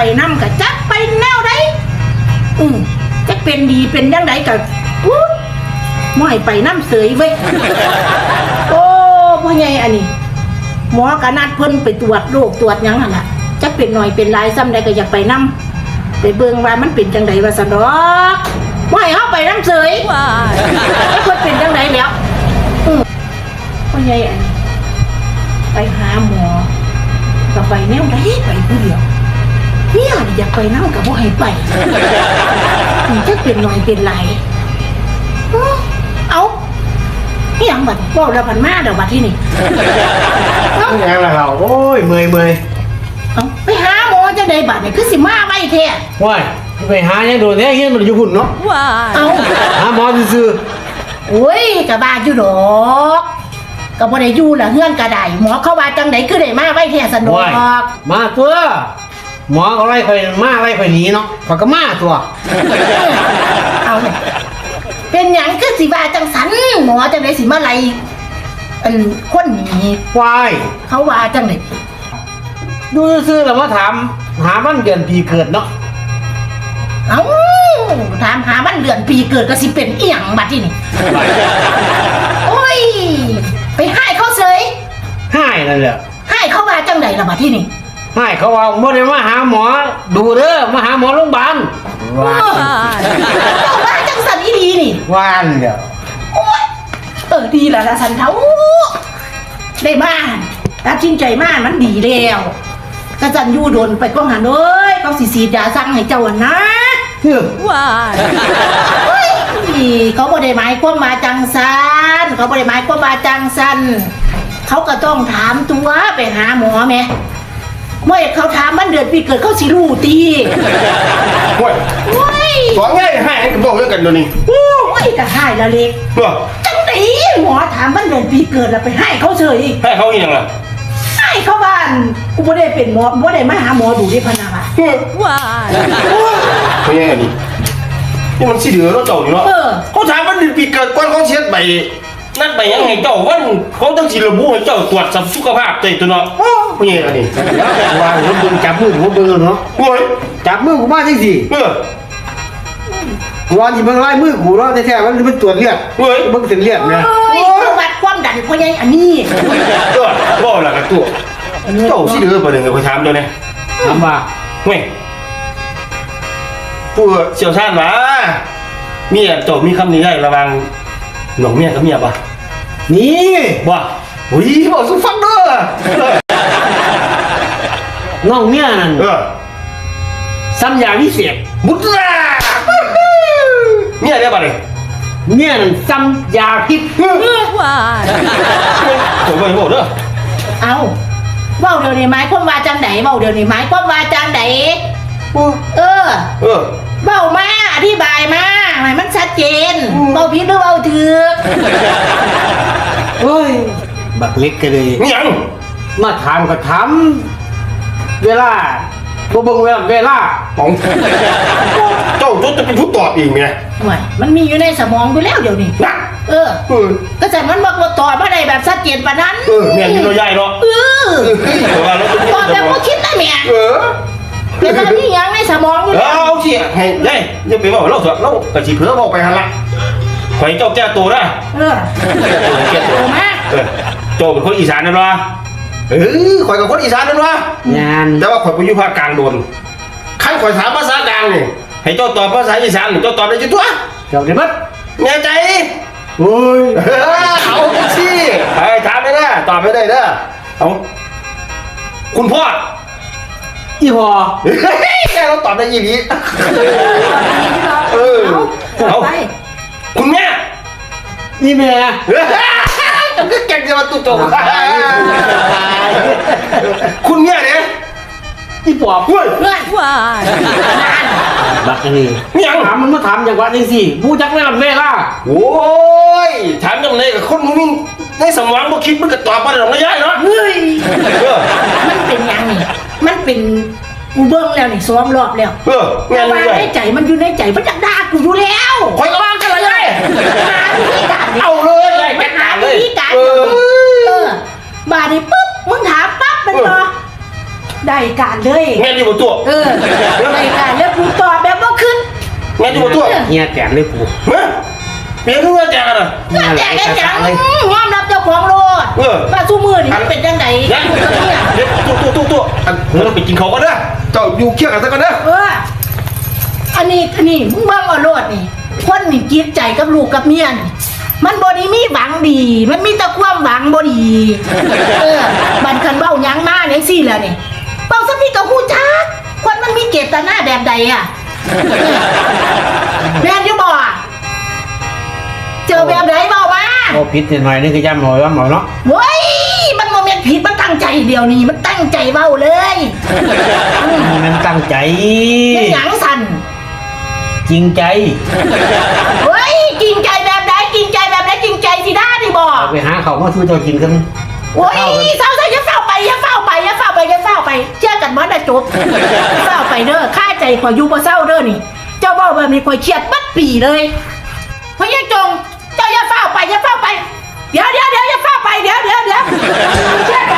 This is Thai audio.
ไปนำกับจักไปแนวใดอืมจักเป็นดีเป็นยังไงกับอู้หมอให้ไปน้ำเสยเว้ย โอ้พ่อใหญ่อันนี้ หมอกนัดเพิ่นไปตรวจโรคตรวจหยังหั่นล่ะจักเป็นหน่อยเป็นหลายซ้ำใดก็อยากไปนํไปเบิ่งว่ามันเป็นจังไดว่าซั่นดอกบ่ให้เฮาไปน้ำเสยไอ้คนเป็นจังไดแล้วอืมพ่อใหญ่อันนี้ไปหาหมอก็ไปแนวใดไปผู้เดียว เนี่ยอยากไปนำก็บ่ให้ไปนี่จักเป็นหน่อยเป็นหลายเอ้อเอาอีหยังบัดเว้าแล้วพันมาเดี๋ยวบัดที่นี่เอ้ายังละเราโอ้ยเมื่อยเมื่อยเอาไปหาหมอจังไดบัดนี่คือสิมาไว้แท้ว้ายไปหายังโดนแท้เงี้ยมันอยู่หุ่นเนาะเอาหาหมอซื่อโอ้ยกะบ้าอยู่ดอกก็บ่ได้อยู่ละเฮือนกะได้หมอเขาว่าจังไดคือได้มาไว้แท้สๆนุกว้ายมาตัว หมอเขาไล่คอยมาไล่คอยหนีเนาะเขาก็มาตัว เอาเลยเป็นหยังคือสิว่าจังสันหมอจังไดสิมาไล่อันคนหนีว้ายเขาว่าจังไดดูซื่อๆแล้วมาถาม หาวันเดือนปีเกิดเนาะเอ้าถามหาวันเดือนปีเกิดก็สิเป็นอีหยังบัดที่นี่โอ้ย ไปให้เขาเสยให้นั่นแหละให้เขาว่าจังไดล่ะบัดที่นี่ ให้เขาว่าบ่ได้มาหาหมอดูเด้อมาหาหมอโรงพยาบาลว้าเจ้าว่าจังสันอีดีนี่วานเดี๋ยวโอ้ยเออดีแล้วละสันเท้าได้บ้านตัดสินใจมากมันดีแล้วกระจันยูโดนไปก็หันเอ้ยเขาสิสีดยาสั่งให้เจ้าอะนะเฮ้ยเฮ้ยเขาบ่ได้หมายความมาจังสันเขาบ่ได้หมายความมาจังสันเขาก็ต้องถามตัวไปหาหมอแม่ เมื่อเขาถามมันเดือนปีเกิดเขาสิรู้ตีโอ้ยโอ้ยสองง่ายให้ให้กับบอกเรื่องกันเดี๋ยวนี้โอ้ยกระหายละเล็กเออจังไดหมอถามมันเดือนปีเกิดแล้วไปให้เขาเฉยให้เขาอีกอย่างละให้เขาบ้านกูไม่ได้เป็นหมอไม่ได้มาหาหมอดูที่พนาว่ะเออเขายังไงนี่นี่มันสิเดือดเจ้าอยู่เนาะเออเขาถามวันเดือนปีเกิดก่อนเขาเช็ดใบ นั่นไปยังไงเจ้าวันเขาต้องสิระบุให้เจ้าตรวจสัมสุขภาพใจตัวเนาะเขายังไงนี่วางผมดึงจับมือผมเบิ่งเนาะโอ้ยจับมือกูมาจังสิเออกูว่าสิเบิ่งลายมือกูเนาะแท้ๆมันมันตรวจเลือดเฮ้ยเบิ่งเส้นเลือดนะเอ้ยเขาวัดความดันเพราะยังอันนี้เออบอกละกันตัวเจ้าสิเดือดประเด็นเขาถามเจ้าเนี่ยถามว่าเว้ยผู้เชี่ยวชาญมาเมียเจ้ามีคำนี้ได้ระวังหลงเมียกับเมียปะ นี่ว่าอุ้ยบอกสุฟังเด้อน้องเมียนั่นเออซ้ำยาวิเศษบุตราเมียได้ปะเนี่ยเมียนั่นซ้ำยาพิษผมไม่บอกเด้อเอาเบ้าเดี๋ยวนี้หมายความว่าจังไหนเบ้าเดี๋ยวนี้หมายความว่าจังไหนเออ เออเบ้ามาอธิบายมาให้มันชัดเจนเบ้าผิดหรือเบ้าถูก เฮ้ย บักเล็กก็เลย นี่ยังมาถามก็ถามเวลาบ่เบิ่งเวลาเวลาของเจ้าจะเป็นผู้ตอบเองไงห่วยมันมีอยู่ในสมองอยู่แล้วเดี๋ยวนี้ นะเออ เออก็แต่มันบอกว่าตอบมาได้แบบชัดเจนปานนั้นเออเมียกินตัวใหญ่เนาะเออแต่ว่าเราจะตอบแบบว่าคิดได้แม่เออเป็นมันมีหยังในสมองอยู่เอแล้วาสิให้ได้อย่าไปบอกเราเถอะเรากะสิเผื่อบอกไปหันละ ข่อยเจ้าแก้ตัวได้เออแก้ตัวโตมากเออเจ้าเป็นคนอีสานนั่นวะเออข่อยกับคนอีสานนั่นวะงานแต่ว่าข่อยไปอยู่ภาคกลางโดนขั้นข่อยถามภาษากลางนี่ให้เจ้าตอบภาษาอีสานนี่เจ้าตอบได้จุดตัวเจ้าได้บัดแน่ใจโอ้ยเออเอาสิไอ้ถามไม่ได้ตอบไม่ได้เด้อเอาคุณพ่ออีพอเฮ้ยแกเราตอบได้ยี่นี้เออเอาเอาไปคุณแม่ อีแม่เฮ้ยจังก็แกงจะมาตุ๊ตคุณแม่เนี่ยอีปอบเฮ้ยเพื่อนบักอันนี้มีหยังถามมันมาถามอย่างว่าจังซี่ผู้จักเวลาเวลาโอ้ยถามยังไงกับคนมึงในสมองบ่คิดมันก็ตอบมาได้หรอกไม่ได้เนาะเฮ้ยมันเป็นยังนี่มันเป็นกูเบิ้งแล้วนี่ซ้อมรอบแล้วเออแม่แต่ว่าในใจมันอยู่ในใจมันอยากด่ากูอยู่แล้วคอยกระว่า ได้การเลย แม่นอยู่บ่ตัวเออได้การแล้วกูตอบแบบว่าขึ้นแม่นอยู่บ่ตัวเฮียแตกเลยปูเฮ้ยเมียคือว่าแจกกันอะงานแต่งกันจังยอมรับเจ้าของโลดเออว่าสู้มือนี่มันเป็นจังไดยังกูกับเนี่ยเดี๋ยวตัวตัวตัวตัวอันเราไปกินเขาวกันเด้อเจ้าอยู่เคียงกันซะกันเด้อเอออันนี้อันนี้มึงเบิ่งเอาโลดนี่คนนี่กิดใจกับลูกกับเมียนี่มันบ่ได้มีหวังดี มันมีแต่ความหวังบ่ดี เออบันคันเบ้าหยังมาเนี่ยสิแล้วนี่ เบ้าสักพี่กับฮู้จักคนมันมีเจตนาแบบใดอะแม่นอยู่บ่เจอแบบไหนเบามาโอ้พิษหน่อยนี่คือย่ำหน่อยย่ำหน่อยเนาะเว้ยมันโมเมนผิดมันตั้งใจเดียวนี้มันตั้งใจเบ้าเลยมันตั้งใจ เป็นหยังสั่นจริงใจเฮ้ยจริงใจแบบไหนจริงใจแบบไหนจริงใจสิด้าดิบอก เอาไปหาเขามาสู้เจ้ากินกันโอ้ยเศร้า เชื่อกันมัได้จบเศร้าไปเด้อค่าใจขอยอยู่บ่เศร้าเด้อนี่ เจ้าบ่าแบบนี้ข่อยเครียดบัดปีเลยพราะยาจง เจ้าอย่าเฝ้าไปอย่าเฝ้าไป เดี๋ยวเดี๋ยวเดี๋ยวอย่าเฝ้าไปเดี๋ยวเดี๋ยวเดี๋ยวเชื่อกัน